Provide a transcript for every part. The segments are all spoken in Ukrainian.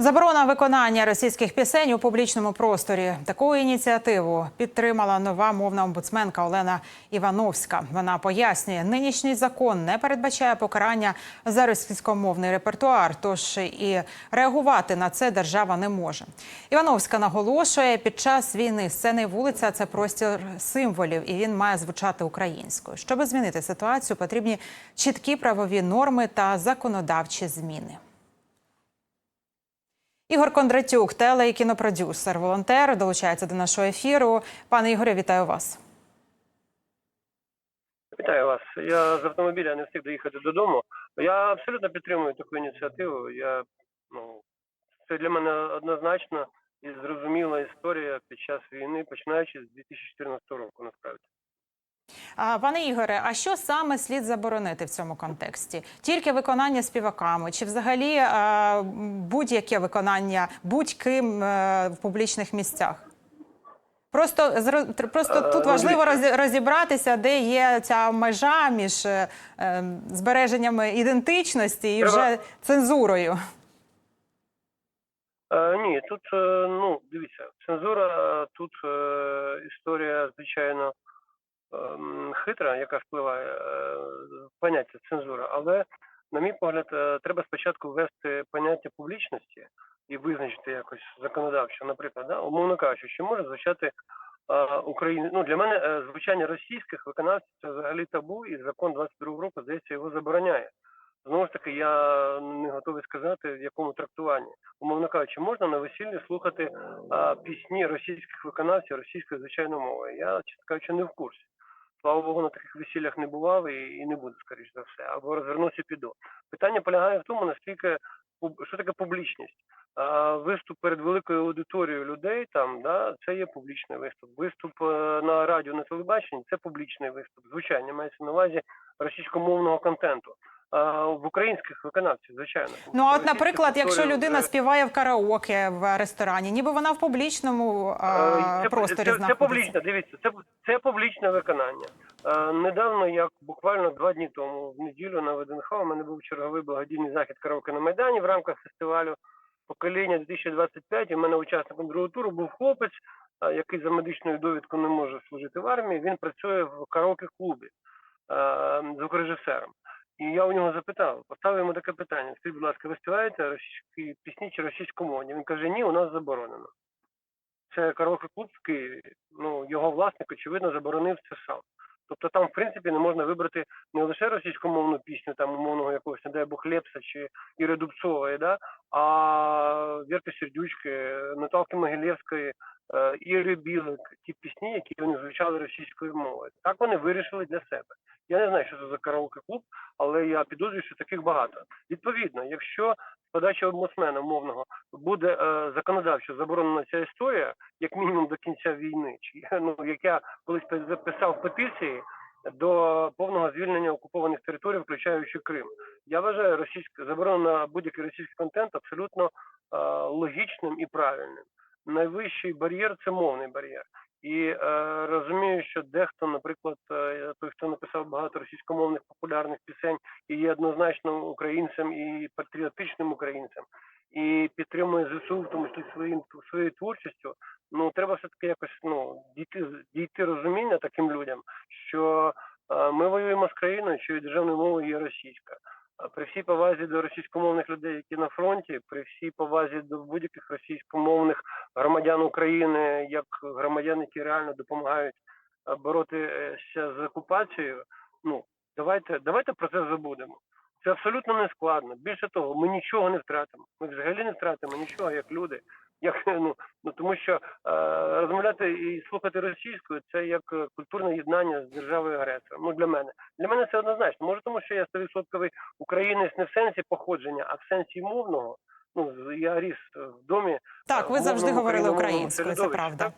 Заборона виконання російських пісень у публічному просторі. Таку ініціативу підтримала нова мовна омбудсменка Олена Івановська. Вона пояснює, нинішній закон не передбачає покарання за російськомовний репертуар, тож і реагувати на це держава не може. Івановська наголошує, під час війни сцени вулиця це простір символів, і він має звучати українською. Щоб змінити ситуацію, потрібні чіткі правові норми та законодавчі зміни. Ігор Кондратюк, теле і кінопродюсер, волонтер, долучається до нашого ефіру. Пане Ігоре, вітаю вас. Вітаю вас. Я з автомобіля не встиг доїхати додому. Я абсолютно підтримую таку ініціативу. Я ну це для мене однозначно і зрозуміла історія під час війни, починаючи з 2014 року. Насправді пане Ігоре, а що саме слід заборонити в цьому контексті? Тільки виконання співаками, чи взагалі е, будь-яке виконання будь-ким е, в публічних місцях? Просто просто Е, тут ну, важливо розібратися, де є ця межа між е, е, збереженнями ідентичності і вже цензурою. е, ні, тут е, ну дивіться, цензура е, тут е, історія звичайно ем, хитра, яка впливає е, поняття цензура, але на мій погляд, е, треба спочатку ввести поняття публічності і визначити якось законодавчо, наприклад, да, умовно кажучи, чи може звучати Україні. Ну для мене е, звучання російських виконавців це взагалі табу, і закон 22 року здається його забороняє. Знову ж таки, я не готовий сказати, в якому трактуванні. Умовно кажучи, можна на весіллі слухати а, пісні російських виконавців російською звичайною мовою. Я, чесно кажучи, не в курсі. Слава Богу, на таких весіллях не бував і, і не буду, скоріш за все, або розвернуся піду. Питання полягає в тому, наскільки що таке публічність. Виступ перед великою аудиторією людей там, да, це є публічний виступ. Виступ е, на радіо, на телебаченні це публічний виступ. Звичайно, мається на увазі російськомовного контенту. А, в українських виконавців, звичайно. Ну, а от, наприклад, якщо людина е, співає в караоке в ресторані, ніби вона в публічному Е, це, просторі це, це знаходиться. публічно, дивіться, це, це публічне виконання. Е, недавно, як буквально два дні тому, в неділю на ВДНХ, у мене був черговий благодійний захід караоке на Майдані в рамках фестивалю покоління 2025. І в мене учасником другого туру був хлопець, е, який за медичною довідкою не може служити в армії. Він працює в караоке-клубі е, звукорежисером. І я у нього запитав, поставив йому таке питання: скажіть, будь ласка, ви співаєте російські пісні чи російськомовні? Він каже, ні, у нас заборонено це караоке-клуб в Києві. Ну його власник, очевидно, заборонив це сам. Тобто там, в принципі, не можна вибрати не лише російськомовну пісню, там умовного якогось, не дай Бог, Лепса чи Іри Дубцової, да? а Вірки Сердючки, Наталки Могилєвської, е, Іри Білик, ті пісні, які вони звучали російською мовою. Так вони вирішили для себе. Я не знаю, що це за караоке-клуб, але я підозрюю, що таких багато. Відповідно, якщо з подачі омбудсмена мовного буде е, законодавчо заборонена ця історія, як мінімум до кінця війни, чи ну як я колись записав петиції до повного звільнення окупованих територій, включаючи Крим. Я вважаю російська заборона будь-який російський контент абсолютно е, логічним і правильним. Найвищий бар'єр це мовний бар'єр. І е, розумію, що дехто, наприклад, е, той, хто написав багато російськомовних популярних пісень, і є однозначно українцем і патріотичним українцем, і підтримує ЗСУ, в тому числі своїм своєю творчістю. Ну треба все таки якось ну дійти дійти розуміння таким людям, що е, ми воюємо з країною, чиєю державною мовою є російська. При всій повазі до російськомовних людей, які на фронті, при всій повазі до будь-яких російськомовних громадян України, як громадян, які реально допомагають е, боротися з окупацією. Ну давайте, давайте про це забудемо. Це абсолютно не складно. Більше того, ми нічого не втратимо. Ми взагалі не втратимо нічого як люди. Як ну ну тому, що е, розмовляти і слухати російською це як е, культурне єднання з державою агресором. Ну для мене для мене це однозначно. Може, тому що я стовідсотковий українець не в сенсі походження, а в сенсі мовного. Ну я ріс е, в домі. Так, е, ви завжди говорили українською, це правда. так?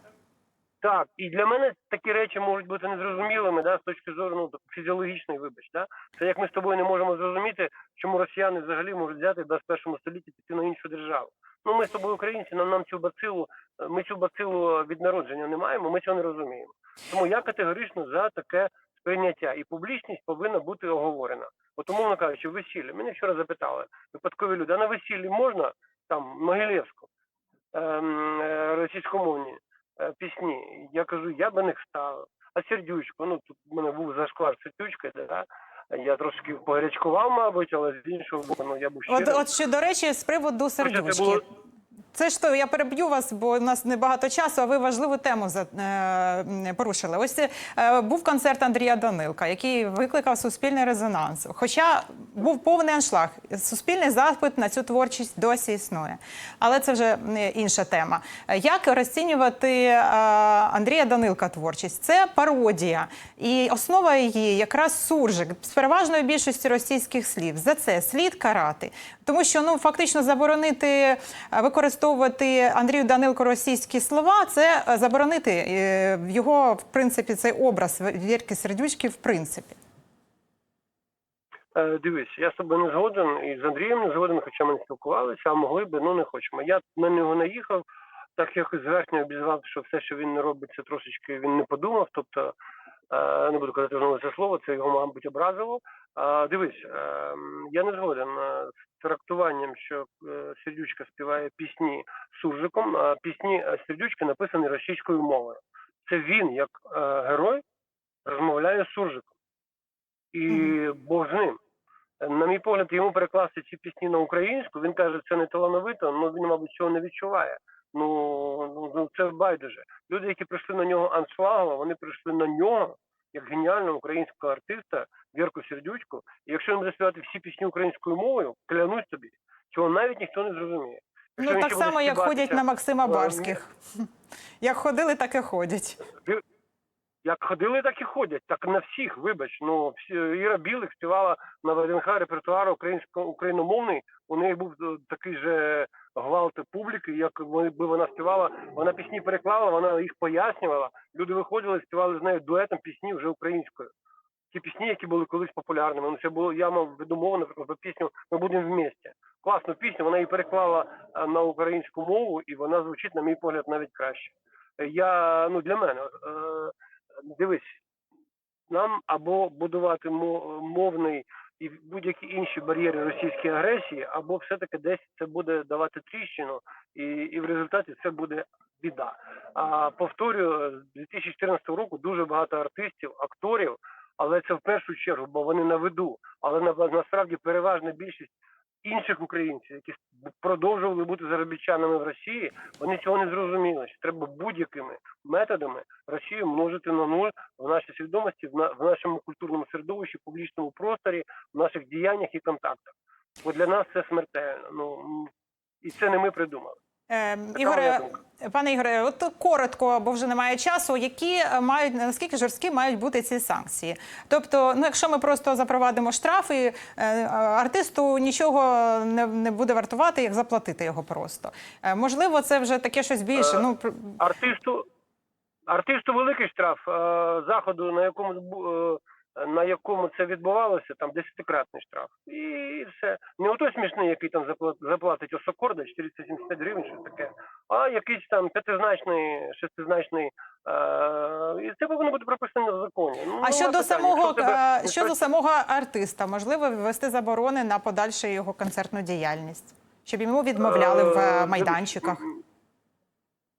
Так, і для мене такі речі можуть бути незрозумілими, да, з точки зору ну, фізіологічної, вибач, да. Це як ми з тобою не можемо зрозуміти, чому росіяни взагалі можуть взяти в 21 столітті піти на іншу державу. Ну ми з тобою українці, нам нам цю бацилу, е, ми цю бацилу від народження не маємо, ми цього не розуміємо. Тому я категорично за таке сприйняття, і публічність повинна бути оговорена. От умовно кажучи, весілля. Мене вчора запитали випадкові люди, а на весіллі можна там Могилєвську, ем, е, російськомовні е, пісні. Я кажу, я би не вставив. А сердючку, ну тут в мене був зашквар сердючка, да? я трошки погарячкував, мабуть, але з іншого боку, ну я був щирий. От, от ще до речі, з приводу Хоча це було- Це ж то, я переб'ю вас, бо у нас небагато часу, а ви важливу тему за, е, порушили. Ось е, був концерт Андрія Данилка, який викликав суспільний резонанс. Хоча був повний аншлаг. Суспільний запит на цю творчість досі існує. Але це вже інша тема. Як розцінювати е, Андрія Данилка творчість? Це пародія. І основа її якраз суржик з переважною більшістю російських слів. За це слід карати. Тому що ну фактично заборонити е, використовувати Андрію Данилку російські слова, це е, заборонити е, його в принципі цей образ Вірки Сердючки, в принципі. Е, Дивись, я з тобою не згоден і з Андрієм не згоден, хоча ми не спілкувалися, а могли би, ну не хочемо. Я на нього наїхав, так якось зверхньо обізвав, що все, що він не робить, це трошечки він не подумав. Тобто, не буду казати знову це слово, це його, мабуть, образило. Е, Дивись, е, я не згоден е, з трактуванням, що е, Сердючка співає пісні суржиком, а пісні е, Сердючки написані російською мовою. Це він, як е, герой, розмовляє з суржиком. І Бог з ним. На мій погляд, йому перекласти ці пісні на українську, він каже, це не талановито, але він, мабуть, цього не відчуває. Ну, ну, ну це байдуже. Люди, які прийшли на нього аншлагово, вони прийшли на нього як геніального українського артиста Вірку Сердючку. І якщо він буде співати всі пісні українською мовою, клянусь тобі, цього навіть ніхто не зрозуміє. Якщо Ну так само, як ходять на Максима е, Барських. Як ходили, так і ходять. Як ходили, так і ходять. Так на всіх, вибач. Ну всі Іра Білик співала на ВДНХ репертуар українсько україномовний. У неї був е, такий же гвалт публіки, як би вона співала. Вона пісні переклала, вона їх пояснювала. Люди виходили, співали з нею дуетом пісні вже українською. Ті пісні, які були колись популярними. Ну це було я мав відумову, наприклад, про пісню Ми будемо вместе. Класну пісню, вона її переклала е, на українську мову, і вона звучить, на мій погляд, навіть краще. Я ну для мене. Е, дивись, нам або будувати мо- мовний і будь-які інші бар'єри російської агресії, або все-таки десь це буде давати тріщину, і, і в результаті це буде біда. А повторюю, з 2014 року дуже багато артистів, акторів, але це в першу чергу, бо вони на виду. Але на, насправді переважна більшість інших українців, які продовжували бути заробітчанами в Росії, вони цього не зрозуміли. Що треба будь-якими методами Росію множити на нуль в нашій свідомості, в, на, в нашому культурному середовищі, публічному просторі, в наших діяннях і контактах. Бо для нас це смертельно. Ну і це не ми придумали. Е, Ігоре. Пане Ігоре, от коротко, бо вже немає часу. Які е, мають наскільки жорсткі мають бути ці санкції? Тобто, ну якщо ми просто запровадимо штрафи, е, артисту нічого не, не буде вартувати, як заплатити його просто. Е, можливо, це вже таке щось більше. Е, Ну Артисту артисту великий штраф е, заходу, на якому на якому це відбувалося, там десятикратний штраф. І все. Не отой смішний, який там запла- заплатить Осокорда 470 гривень, що таке, а якийсь там п'ятизначний, шестизначний. Е, і це повинно бути прописано в законі. Ну, а щодо самого тебе е, щодо самого артиста, можливо, ввести заборони на подальшу його концертну діяльність, щоб йому відмовляли в е, майданчиках.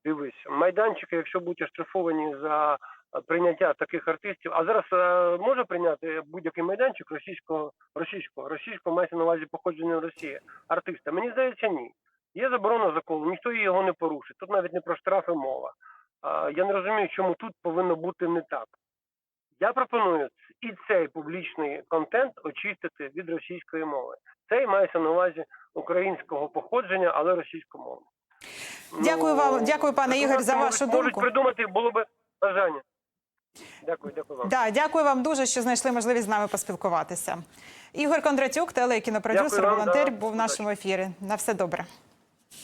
Дивись, майданчики, якщо будуть оштрафовані за прийняття таких артистів, а зараз е, може прийняти будь-який майданчик російського, російського, російського мається на увазі походження Росії артиста. Мені здається, ні. Є заборона закону, ніхто його не порушить. Тут навіть не про штрафи мова. Я не розумію, чому тут повинно бути не так. Я пропоную і цей публічний контент очистити від російської мови. Цей мається на увазі українського походження, але російськомовного. Дякую вам- дякую, пане Ігор, за можуть- вашу можуть думку. придумати було би бажання. Дякую, дякую вам. Да, дякую вам дуже, що знайшли можливість з нами поспілкуватися. Ігор Кондратюк, телекінопродюсер, Дякую вам, волонтер, да. був в нашому ефірі. На все добре.